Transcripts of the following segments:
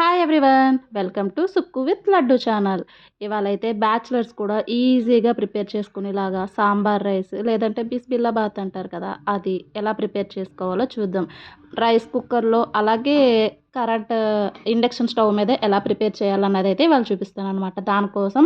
Hi everyone welcome to Sukku with Laddu channel ఇవాళ అయితే bachelors కూడా ఈజీగా ప్రిపేర్ చేసుకునేలాగా సాంబార్ రైస్ లేదంటే బిస్బిల్లా బాత్ అంటారు కదా అది ఎలా ప్రిపేర్ చేసుకోవాలో చూద్దాం. రైస్ కుక్కర్లో అలాగే కరెంట్ ఇండక్షన్ స్టవ్ మీద ఎలా ప్రిపేర్ చేయాలన్నది అయితే వాళ్ళు చూపిస్తాను అనమాట దానికోసం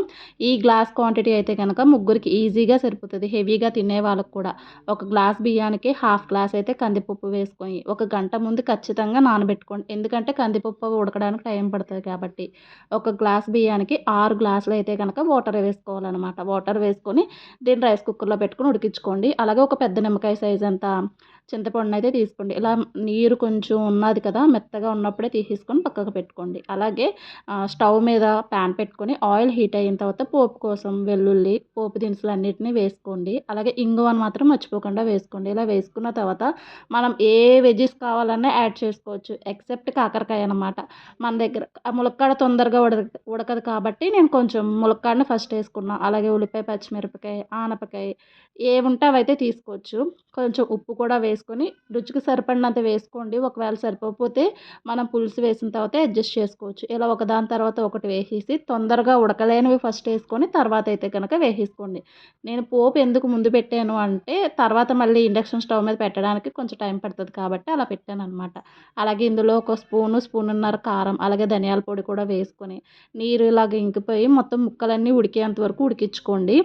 ఈ గ్లాస్ క్వాంటిటీ అయితే కనుక ముగ్గురికి ఈజీగా సరిపోతుంది. హెవీగా తినే వాళ్ళకు కూడా. ఒక గ్లాస్ బియ్యానికి హాఫ్ గ్లాస్ అయితే కందిపప్పు వేసుకొని ఒక గంట ముందు ఖచ్చితంగా నానబెట్టుకోండి. ఎందుకంటే కందిపప్పు ఉడకడానికి టైం పడుతుంది కాబట్టి. ఒక గ్లాస్ బియ్యానికి ఆరు గ్లాసులు అయితే కనుక వాటర్ వేసుకోవాలన్నమాట. వాటర్ వేసుకొని దీన్ని రైస్ కుక్కర్లో పెట్టుకొని ఉడికించుకోండి. అలాగే ఒక పెద్ద నిమ్మకాయ సైజ్ అంతా చింతపండు అయితే తీసుకోండి. ఇలా నీరు కొంచెం ఉన్నది కదా మెత్తగా ఉన్నప్పుడే తీసేసుకొని పక్కకు పెట్టుకోండి. అలాగే స్టవ్ మీద ప్యాన్ పెట్టుకొని ఆయిల్ హీట్ అయిన తర్వాత పోపు కోసం వెల్లుల్లి పోపు దినుసులు అన్నిటిని వేసుకోండి. అలాగే ఇంగువని మాత్రం మర్చిపోకుండా వేసుకోండి. ఇలా వేసుకున్న తర్వాత మనం ఏ వెజ్జెస్ కావాలన్నా యాడ్ చేసుకోవచ్చు ఎక్సెప్ట్ కాకరకాయ అనమాట మన దగ్గర ములక్కాడ తొందరగా ఉడక ఉడకదు కాబట్టి నేను కొంచెం ములక్కాడని ఫస్ట్ వేసుకున్నాను అలాగే ఉల్లిపాయ పచ్చిమిరపకాయ ఆనపకాయ ఏముంటే అవైతే తీసుకోవచ్చు. కొంచెం ఉప్పు కూడా వేసుకొని రుచికి సరిపడినంత వేసుకోండి. ఒకవేళ సరిపోతే మనం పులుసు వేసిన తర్వాత అడ్జస్ట్ చేసుకోవచ్చు. ఇలా ఒకదాని తర్వాత ఒకటి వేసేసి తొందరగా ఉడకలేనివి ఫస్ట్ వేసుకొని తర్వాత అయితే కనుక వేసేసుకోండి. నేను పోపు ఎందుకు ముందు పెట్టాను అంటే తర్వాత మళ్ళీ ఇండక్షన్ స్టవ్ మీద పెట్టడానికి కొంచెం టైం పడుతుంది కాబట్టి అలా పెట్టాను అనమాట అలాగే ఇందులో ఒక స్పూను స్పూనున్నర కారం అలాగే ధనియాల పొడి కూడా వేసుకొని నీరు ఇలాగ ఇంకిపోయి మొత్తం ముక్కలన్నీ ఉడికేంత వరకు ఉడికించుకోండి.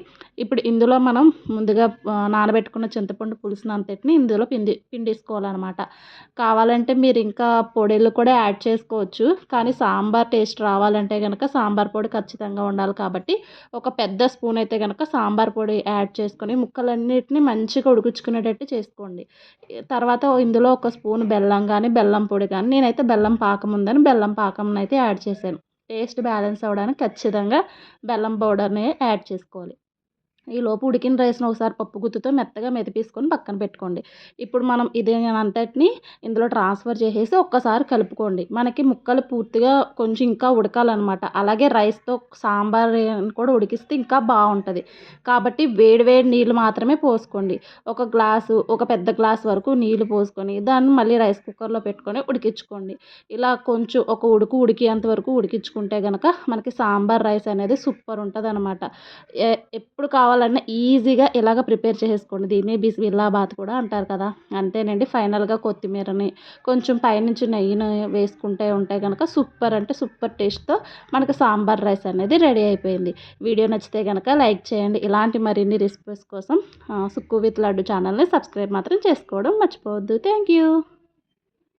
ఇప్పుడు ఇందులో మనం ముందుగా నానబెట్టుకున్న చింతపండు పులుసునంతటిని ఇందులో పిండి పిండేసుకోవాలన్నమాట. కావాలంటే మీరు ఇంకా పొడిలు కూడా యాడ్ చేసుకోవచ్చు. కానీ సాంబార్ టేస్ట్ రావాలంటే కనుక సాంబార్ పొడి ఖచ్చితంగా ఉండాలి కాబట్టి ఒక పెద్ద స్పూన్ అయితే కనుక సాంబార్ పొడి యాడ్ చేసుకొని ముక్కలన్నిటిని మంచిగా ఉడికించుకునేటట్టు చేసుకోండి. తర్వాత ఇందులో ఒక స్పూన్ బెల్లం కానీ బెల్లం పొడి కానీ నేనైతే బెల్లం పాకం ఉందని బెల్లం పాకం అయితే యాడ్ చేశాను. టేస్ట్ బ్యాలెన్స్ అవ్వడానికి ఖచ్చితంగా బెల్లం పౌడర్ని యాడ్ చేసుకోవాలి. ఈ లోపు ఉడికిన రైస్ను ఒకసారి పప్పు గుత్తుతో మెత్తగా మెదిపేసుకొని పక్కన పెట్టుకోండి. ఇప్పుడు మనం ఇది అంతటిని ఇందులో ట్రాన్స్ఫర్ చేసేసి ఒక్కసారి కలుపుకోండి. మనకి ముక్కలు పూర్తిగా కొంచెం ఇంకా ఉడకాలన్నమాట. అలాగే రైస్తో సాంబార్ కూడా ఉడికిస్తే ఇంకా బాగుంటుంది. కాబట్టి వేడి వేడి నీళ్ళు మాత్రమే పోసుకోండి. ఒక గ్లాసు ఒక పెద్ద గ్లాస్ వరకు నీళ్ళు పోసుకొని దాన్ని మళ్ళీ రైస్ కుక్కర్లో పెట్టుకొని ఉడికించుకోండి. ఇలా కొంచెం ఒక ఉడుకు ఉడికేంత వరకు ఉడికించుకుంటే కనుక మనకి సాంబార్ రైస్ అనేది సూపర్ ఉంటుంది అనమాట ఎప్పుడు కావాలి కావాలన్నా ఈజీగా ఇలాగ ప్రిపేర్ చేసుకోండి. దీన్ని బిస్మిల్లాబాత్ కూడా అంటారు కదా. అంతేనండి. ఫైనల్గా కొత్తిమీరని కొంచెం పైనుంచి నెయ్యిని వేసుకుంటే ఉంటే కనుక సూపర్ అంటే సూపర్ టేస్ట్తో మనకు సాంబార్ రైస్ అనేది రెడీ అయిపోయింది. వీడియో నచ్చితే కనుక లైక్ చేయండి. ఇలాంటి మరిన్ని రెసిపీస్ కోసం సుక్కు విత్ లడ్డు ఛానల్ని సబ్స్క్రైబ్ మాత్రం చేసుకోవడం మర్చిపోవద్దు. Thank you